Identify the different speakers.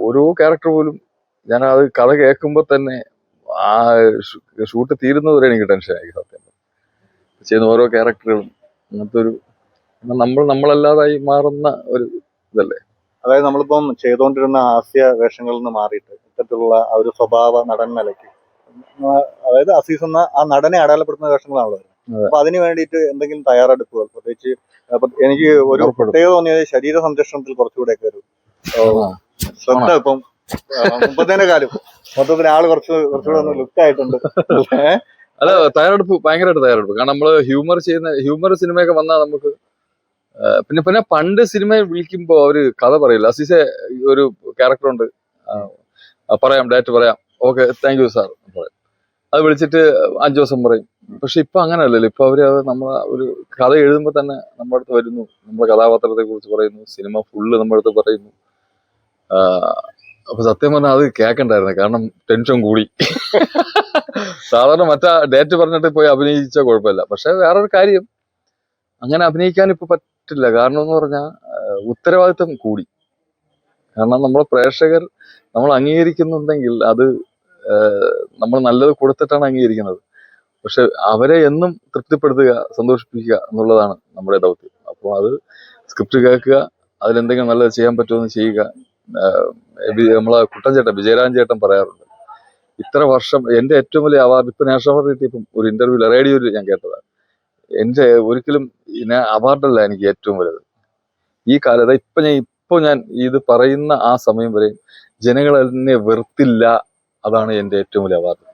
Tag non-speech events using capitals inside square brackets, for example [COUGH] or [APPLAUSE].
Speaker 1: ഓരോ ക്യാരക്ടർ പോലും ഞാൻ അത് കഥ കേൾക്കുമ്പോൾ തന്നെ ആ ഷൂട്ട് തീരുന്നതുവരെ എനിക്ക് ടെൻഷനായി സത്യം ചെയ്യുന്ന ഓരോ ക്യാരക്ടറുകളും അങ്ങനത്തെ ഒരു നമ്മൾ നമ്മളല്ലാതായി മാറുന്ന ഒരു ഇതല്ലേ
Speaker 2: അതായത് നമ്മളിപ്പം ചെയ്തുകൊണ്ടിരുന്ന ഹാസ്യ വേഷങ്ങളിൽ നിന്ന് മാറിയിട്ട് ഇത്തരത്തിലുള്ള ആ ഒരു സ്വഭാവ നടൻ നിലയ്ക്ക് അതായത് അസീസ് എന്ന ആ നടനെ അടയാളപ്പെടുത്തുന്ന വേഷങ്ങളാണല്ലോ. അപ്പൊ അതിന് വേണ്ടിയിട്ട് എന്തെങ്കിലും തയ്യാറെടുപ്പുകൾ പ്രത്യേകിച്ച് എനിക്ക് ഒരു പ്രത്യേകത തോന്നിയത് ശരീര സംരക്ഷണത്തിൽ കുറച്ചുകൂടെയൊക്കെ ഒരു. ശ്രദ്ധ ഇപ്പം ആ, മുമ്പത്തേനെ കാലം. മൊത്തത്തിൽ ആൾ കുറച്ച് കുറച്ചുകൂടെ ഒന്ന് ലുക്ക് ആയിട്ടുണ്ട്? [LAUGHS]
Speaker 1: അല്ല തയ്യാറെടുപ്പ് ഭയങ്കരമായിട്ട് തയ്യാറെടുപ്പ്. കാരണം നമ്മൾ ഹ്യൂമർ ചെയ്യുന്ന ഹ്യൂമർ സിനിമയൊക്കെ വന്നാൽ നമുക്ക് പിന്നെ പിന്നെ പണ്ട് സിനിമ വിളിക്കുമ്പോ അവർ കഥ പറയില്ല. അസീസെ ഒരു ക്യാരക്ടർ ഉണ്ട്. പറയാം ഡേറ്റ് പറയാം. ഓക്കെ താങ്ക് യു സാർ പറയാം. അത് വിളിച്ചിട്ട് അഞ്ചു ദിവസം പറയും. പക്ഷെ ഇപ്പൊ അങ്ങനെയല്ലല്ലോ. ഇപ്പൊ അവർ അത് നമ്മളെ ഒരു കഥ എഴുതുമ്പോ തന്നെ നമ്മുടെ അടുത്ത് വരുന്നു. നമ്മുടെ കഥാപാത്രത്തെ കുറിച്ച് പറയുന്നു. സിനിമ ഫുള്ള് നമ്മുടെ അടുത്ത് പറയുന്നു. അപ്പൊ സത്യം പറഞ്ഞാൽ അത് കേൾക്കണ്ടായിരുന്നു കാരണം ടെൻഷൻ കൂടി. സാധാരണ മറ്റാ ഡേറ്റ് പറഞ്ഞിട്ട് പോയി അഭിനയിച്ച കുഴപ്പമില്ല. പക്ഷെ വേറൊരു കാര്യം. അങ്ങനെ അഭിനയിക്കാൻ ഇപ്പൊ പറ്റില്ല. കാരണം എന്ന് പറഞ്ഞാൽ ഉത്തരവാദിത്വം കൂടി. കാരണം നമ്മളെ പ്രേക്ഷകർ നമ്മൾ അംഗീകരിക്കുന്നുണ്ടെങ്കിൽ അത് നമ്മൾ നല്ലത് കൊടുത്തിട്ടാണ് അംഗീകരിക്കുന്നത്. പക്ഷെ അവരെ എന്നും തൃപ്തിപ്പെടുത്തുക സന്തോഷിപ്പിക്കുക എന്നുള്ളതാണ് നമ്മുടെ ദൗത്യം. അപ്പോൾ അത് സ്ക്രിപ്റ്റ് കേൾക്കുക അതിലെന്തെങ്കിലും നല്ലത് ചെയ്യാൻ പറ്റുമെന്ന് ചെയ്യുക നമ്മളെ കുട്ടൻ ചേട്ടൻ വിജയരാജൻ ചേട്ടൻ പറയാറുണ്ട്. ഇത്ര വർഷം എന്റെ ഏറ്റവും വലിയ അവാർഡ് ഇപ്പൊ നാഷണൽ അവാർഡ് കിട്ടിയപ്പം ഒരു ഇന്റർവ്യൂല റേഡിയോയിൽ ഞാൻ കേട്ടതാണ്. എന്റെ ഒരിക്കലും അവാർഡല്ല എനിക്ക് ഏറ്റവും വലുത്. ഈ കാലത്ത് ഇപ്പൊ ഞാൻ ഇപ്പൊ ഞാൻ ഇത് പറയുന്ന ആ സമയം വരെ ജനങ്ങൾ എന്നെ വെറുത്തില്ല. അതാണ് എന്റെ ഏറ്റവും വലിയ അവാർഡ്.